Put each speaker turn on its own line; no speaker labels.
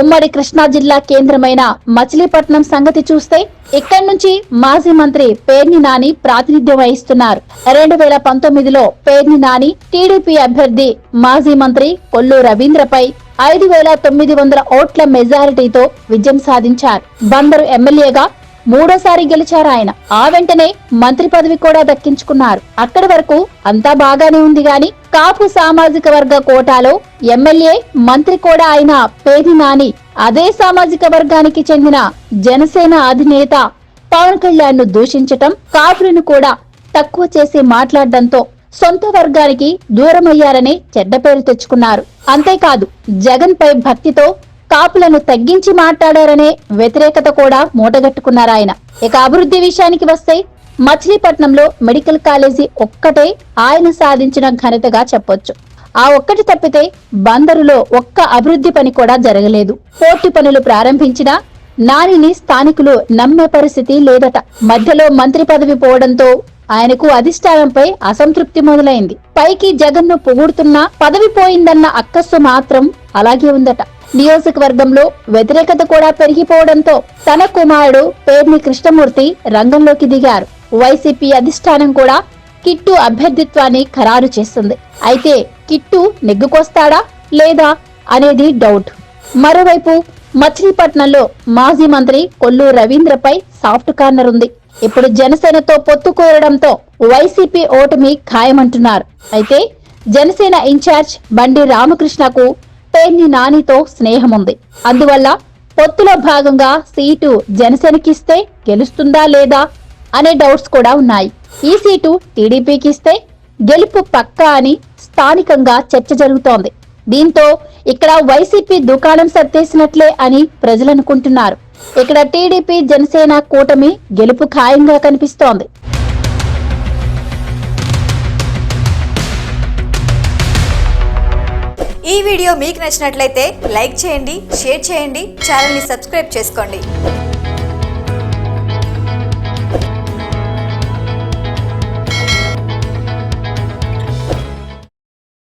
ఉమ్మడి కృష్ణా జిల్లా కేంద్రమైన మచిలీపట్నం సంగతి చూస్తే ఇక్కడి నుంచి మాజీ మంత్రి పేర్ని నాని ప్రాతినిధ్యం వహిస్తున్నారు. రెండు వేల పంతొమ్మిదిలో పేర్ని నాని టీడీపీ అభ్యర్థి మాజీ మంత్రి కొల్లు రవీంద్రపై ఐదు వేల తొమ్మిది వందల ఓట్ల మెజారిటీతో విజయం సాధించారు. బందరు ఎమ్మెల్యేగా మూడోసారి గెలిచారు ఆయన. ఆ వెంటనే మంత్రి పదవి కూడా దక్కించుకున్నారు. అక్కడి వరకు అంతా బాగానే ఉంది గాని కాపు సామాజిక వర్గ కోటాలో ఎమ్మెల్యే మంత్రి కూడా అయిన పేది నాని అదే సామాజిక వర్గానికి చెందిన జనసేన అధినేత పవన్ కళ్యాణ్ను దూషించటం కాపులను కూడా తక్కువ చేసి మాట్లాడడంతో సొంత వర్గానికి దూరమయ్యారని చెడ్డ పేరు తెచ్చుకున్నారు. అంతేకాదు జగన్ పై భక్తితో కాపులను తగ్గించి మాట్లాడారనే వ్యతిరేకత కూడా మూటగట్టుకున్నారాయన. ఇక అభివృద్ధి విషయానికి వస్తే మచిలీపట్నంలో మెడికల్ కాలేజీ ఒక్కటే ఆయన సాధించిన ఘనతగా చెప్పొచ్చు. ఆ ఒక్కటి తప్పితే బందరులో ఒక్క అభివృద్ధి పని కూడా జరగలేదు. పోర్టు పనులు ప్రారంభించినా నానిని స్థానికులు నమ్మే పరిస్థితి లేదట. మధ్యలో మంత్రి పదవి పోవడంతో ఆయనకు అధిష్టానంపై అసంతృప్తి మొదలైంది. పైకి జగన్ను పొగుడుతున్నా పదవి పోయిందన్న అక్కస్సు మాత్రం అలాగే ఉందట. నియోజకవర్గంలో వ్యతిరేకత కూడా పెరిగిపోవడంతో తన కుమారుడు పేర్ని కృష్ణమూర్తి రంగంలోకి దిగారు. వైసీపీ అధిష్టానం కూడా కిట్టు అభ్యర్థిత్వాన్ని ఖరారు చేస్తుంది. అయితే కిట్టు నెగ్గుకొస్తాడా లేదా అనేది డౌట్. మరోవైపు మచిలీపట్నంలో మాజీ మంత్రి కొల్లు రవీంద్రపై సాఫ్ట్ కార్నర్ ఉంది. ఇప్పుడు జనసేనతో పొత్తు కోరడంతో వైసీపీ ఓటమి ఖాయమంటున్నారు. అయితే జనసేన ఇన్ఛార్జ్ బండి రామకృష్ణకు పేర్ని నానితో స్నేహం ఉంది అందువల్ల పొత్తులో భాగంగా సీటు జనసేనకిస్తే గెలుస్తుందా లేదా అనే డౌట్స్ కూడా ఉన్నాయి. ఈ సీటు టీడీపీకి ఇస్తే గెలుపు పక్కా అని స్థానికంగా చర్చ జరుగుతోంది. దీంతో ఇక్కడ వైసీపీ దుకాణం సర్దేసినట్లే అని ప్రజలు అనుకుంటున్నారు ఇక్కడ టీడీపీ జనసేన కూటమి గెలుపు ఖాయంగా కనిపిస్తోంది.
ఈ వీడియో మీకు నచ్చినట్లయితే లైక్ చేయండి షేర్ చేయండి ఛానల్ని సబ్స్క్రైబ్ చేసుకోండి.